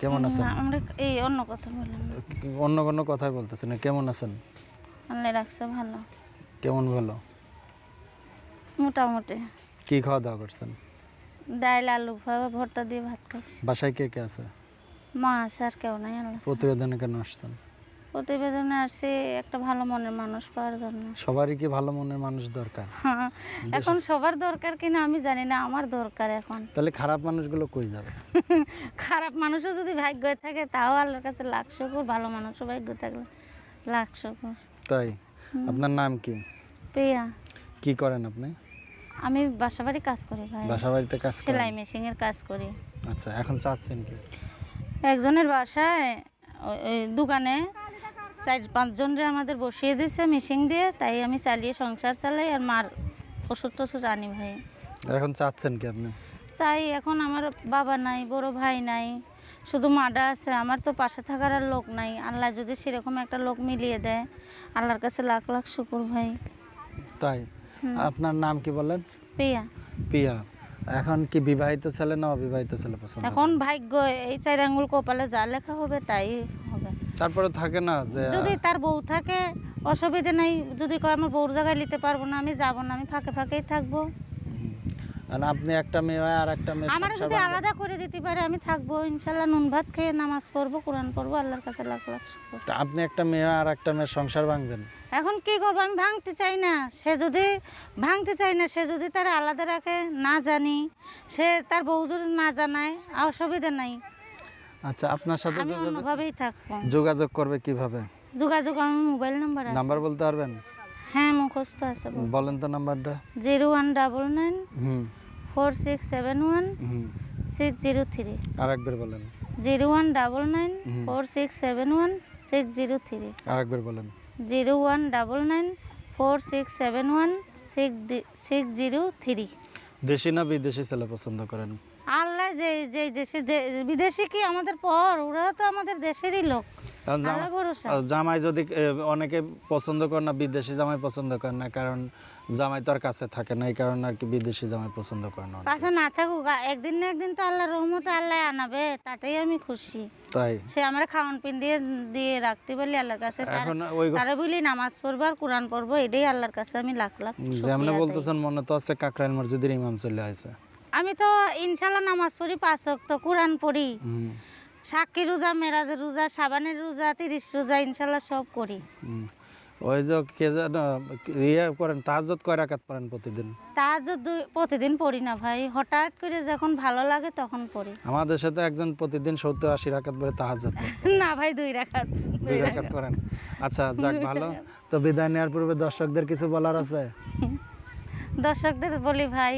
কেমন আছেন? আমরা এই অন্য কথা বললাম। অন্য কোনো কথাই বলতেছেন কেমন আছেন? আল্লাহ রাখছে ভালো। কেমন ভালো? মোটামুটি। কি খাওয়া দাওয়া করছেন? ডাইল আলু ভর্তা দিয়ে ভাত খাইছি। বাসায় কে কে আছে? মা আছে আর কেউ নাই আল্লাহ। প্রতিবেদনে কেন আসছেন? প্রতিবেদনে আসছে একটা ভালো মনের মানুষ পাওয়ার জন্য। সবারই কি ভালো মনের মানুষ দরকার? হ্যাঁ, এখন সবার দরকার কিনা আমি জানি না আমার দরকার এখন। তাহলে খারাপ মানুষগুলো কই যাবে? খারাপ মানুষও যদি ভাগ্য থাকে তাও আল্লাহর কাছে লাখ শুকুর ভালো মানুষও ভাগ্য থাকলে লাখ শুকুর তাই আপনার নাম কি? পেয়া কি করেন আপনি? আমি বাসাবাড়ি কাজ করি ভাই। বাসা বাড়িতে কাজ সেলাই মেশিনের কাজ করি। আচ্ছা এখন চাচ্ছেন কি? একজনের বাসায় দোকানে চার পাঁচজনরে আমাদের বসিয়ে দিয়েছে মেশিন দিয়ে তাই আমি চালিয়ে সংসার চালাই আর মার ওষুধ টষুধ আনি ভাই। এখন চাচ্ছেন কি আপনি? চাই এখন আমার বাবা নাই বড় ভাই নাই শুধু মাডা আছে আমার তো পাশে থাকার আর লোক নাই। আল্লাহ যদি সেরকম একটা লোক মিলিয়ে দেয় আল্লাহর কাছে লাখ লাখ শুকুর ভাই। তাই? আপনার নাম কি বলেন পেয়া। পিয়া। এখন কি বিবাহিত ছেলে না অবিবাহিত ছেলে পছন্দ এখন ভাগ্য এই চার আঙ্গুল কপালে যা লেখা হবে তাই। তারপরে থাকে না যে যদি তার বউ থাকে অসুবিধা নাই। যদি কয় আমার বউর জায়গায় নিতে পারব না আমি যাব না আমি ফাঁকে ফাঁকেই থাকব। আর আপনি একটা মেয়ে হয় আর একটা মেয়ে আমার যদি আলাদা করে দিতে পারে আমি থাকব ইনশাল্লাহ নুন ভাত খেয়ে নামাজ পড়ব কোরআন পড়ব আল্লাহর কাছে লাখ লাখ শুকর। তা আপনি একটা মেয়ে আর একটা মেয়ের সংসার ভাঙবেন এখন কি করব? আমি ভাঙতে চাই না। সে যদি ভাঙতে চাই না সে যদি তার আলাদা রাখে না জানি। সে তার বউ যদি না জানায় অসুবিধা নাই। আচ্ছা আপনার সাথে আমি অন্যভাবেই থাকব। যোগাযোগ করবে কীভাবে? যোগাযোগ আমার মোবাইল নাম্বার আছে। নাম্বার বলতে পারবেন? হ্যাঁ মুখস্থ আছে বলেন তো নাম্বারটা। জিরো ওয়ান ডাবল নাইন হুম। Four six seven one six zero three. আরেকবার বলেন। Zero one double nine. Four six seven one six zero three. আরেকবার বলেন। Zero one double nine four six seven one six six zero three. দেশি না বিদেশি ছেলে পছন্দ করেন? আল্লাহ যে যে দেশে বিদেশি কি আমাদের পর? ওরা তো আমাদের দেশেরই লোক। জামাই যদি অনেকে পছন্দ করে না বিদেশি জামাই পছন্দ করে না কারণ জামাই তো আর কাছে থাকে না এই কারণে আর কি বিদেশি জামাই পছন্দ করে না। কাছে না থাকুক একদিন না একদিন তো আল্লাহ রহমতে আল্লাহ আনাবে তাতেই আমি খুশি। তাই? সে আমার খাওয়ান পিন দিয়ে দিয়ে রাখতে পারলি আল্লাহর কাছে তার- বলি নামাজ পড়ব আর কোরআন পড়ব এটাই আল্লাহর কাছে আমি লাখ লাখ যেমন বলতেছেন মনে তো আছে কাকরাইল মসজিদের ইমাম চলে আসে আমি তো ইনশাল্লাহ নামাজ পড়ি পাঁচ তো কোরআন পড়ি। সাক্ষী রোজা মেরাজের রোজা সাবানের রোজা তিরিশ রোজা ইনশাল্লাহ সব করি। ওই যে কে যেন ইয়ে করেন তাহাজত কয় রাকাত পড়েন প্রতিদিন? তাহাজ প্রতিদিন পড়ি না ভাই। হঠাৎ করে যখন ভালো লাগে তখন পড়ি। আমাদের সাথে একজন প্রতিদিন সত্তর আশি রাকাত পরে তাহাজত না ভাই দুই রাখাত দুই রাকাত করেন আচ্ছা যাক ভালো। তো বিদায় নেওয়ার পূর্বে দর্শকদের কিছু বলার আছে? দর্শকদের বলি ভাই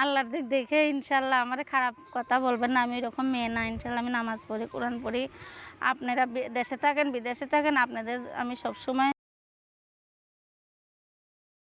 আল্লাহর দিক দেখে ইনশাল্লাহ আমার খারাপ কথা বলবেন না। আমি এরকম মেয়ে না, ইনশাল্লাহ আমি নামাজ পড়ি, কোরআন পড়ি। আপনারা দেশে থাকেন, বিদেশে থাকেন, আপনাদের আমি সবসময়